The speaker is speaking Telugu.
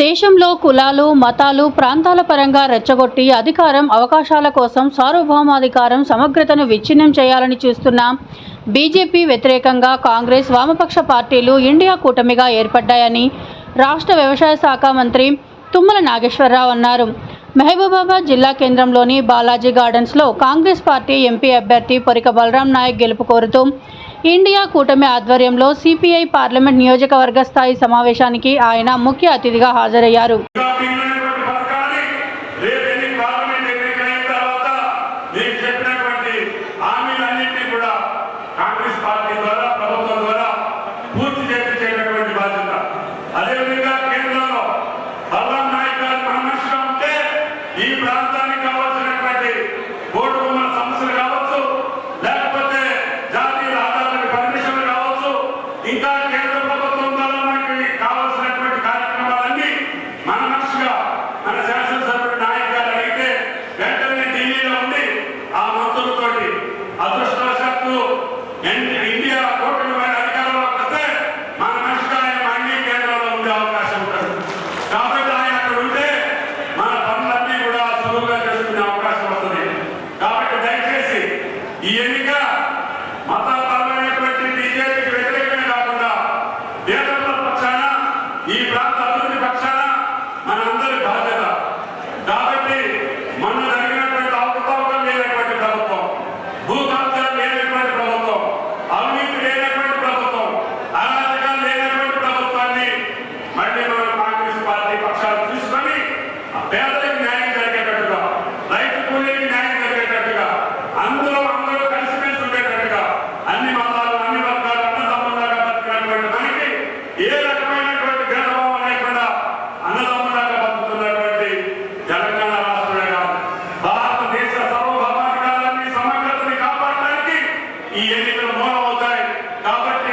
దేశంలో కులాలు మతాలు ప్రాంతాల పరంగా రెచ్చగొట్టి అధికారం అవకాశాల కోసం సార్వభౌమాధికారం సమగ్రతను విచ్ఛిన్నం చేయాలని చూస్తున్న బీజేపీ వ్యతిరేకంగా కాంగ్రెస్ వామపక్ష పార్టీలు ఇండియా కూటమిగా ఏర్పడ్డాయని రాష్ట్ర వ్యవసాయ శాఖ మంత్రి తుమ్మల నాగేశ్వరరావు అన్నారు. మహబూబాబాద్ జిల్లా కేంద్రంలోని బాలాజీ గార్డెన్స్లో కాంగ్రెస్ పార్టీ ఎంపీ అభ్యర్థి పొరిక బలరాం నాయక్ గెలుపు కోరుతూ ఇండియా కూటమి ఆధ్వర్యంలో సిపిఐ పార్లమెంట్ నియోజకవర్గ స్థాయి సమావేశానికి ఆయన ముఖ్య అతిథిగా హాజరయ్యారు. ఈ ప్రాంతానికి కావాల్సినటువంటి రేపు ఎన్ని పార్లమెంట్ ఎన్నికలైన తర్వాత నేను చెప్పినటువంటి హామీలన్నింటినీ కూడా కాంగ్రెస్ పార్టీ ద్వారా ప్రభుత్వం ద్వారా పూర్తి చేయించేటటువంటి బాధ్యత అదేవిధంగా కేంద్రంలో బలరాం నాయక్ గారు పరామర్శగా ఉంటే ఈ ప్రాంతానికి కావాల్సినటువంటి బోర్డు భూముల సమస్యలు కావచ్చు లేకపోతే జాతీయ రహదారులకు పర్మిషన్లు కావచ్చు ఇంకా కేంద్ర ప్రభుత్వం ద్వారా మనకి కావాల్సినటువంటి కార్యక్రమాలన్నీ మన మనసుగా మన శాసనసభ్యుడు నాయకులు అడిగితే వెంటనే ఢిల్లీలో ఉండి ఆ మంత్రులతోటి అదృష్టవశాత్తు ఇండియా కూటమి వారి అధికారంలోకి వస్తే మన మనసుగా ఆయన అన్ని కేంద్రంలో ఉండే అవకాశం ఉంటుంది. కాబట్టి ఆయన అక్కడ ఉంటే మన పనులన్నీ కూడా సులువుగా చేసుకునే అవకాశం వస్తుంది. కాబట్టి దయచేసి ఈ ఎన్నిక మళ్ళీ కాంగ్రెస్ పార్టీ పక్షాలు తీసుకొని ఆ పేదలకు న్యాయం జరిగేటట్టుగా రైతు కూలీకి న్యాయం జరిగేటట్టుగా అందరూ అందరూ కలిసిమెలిసి ఉండేటట్టుగా అన్ని మతాలు అన్ని వర్గాలు అన్నదమ్ములాగా బతికినటువంటి మనకి ఏ రకమైనటువంటి భేదభావం లేకుండా అన్నదమ్ములాగా బతుకుతున్నటువంటి తెలంగాణ రాష్ట్రమే కాదు. భారతదేశ సార్వభౌమాధికారాన్ని సమగ్రతని కాపాడడానికి ఈ ఎన్నికలు మూలమవుతాయి. కాబట్టి